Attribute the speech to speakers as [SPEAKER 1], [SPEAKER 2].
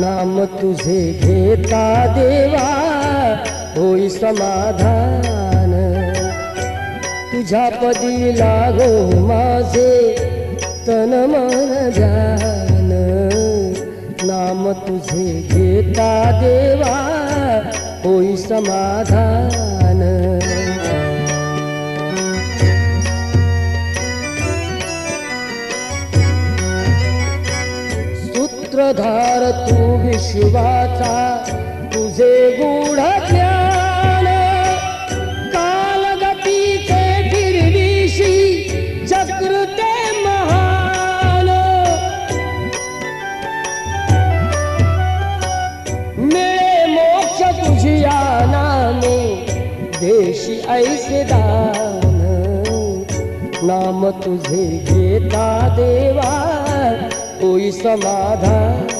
[SPEAKER 1] नाम तुझे घेता देवा होई समाधान. तुझ्या पदी लागो हो माझे तन मन ध्यान नाम तुझे घेता देवा होई समाधान. सूत्रधार तू विश्वाचा तुझे गूढ ज्ञान. कालगतीचे फिरविशी चक्र ते महान. मिळे मोक्ष तुझी नामे देशी ऐसे दान. नाम तुझे घेता देवा होई समाधान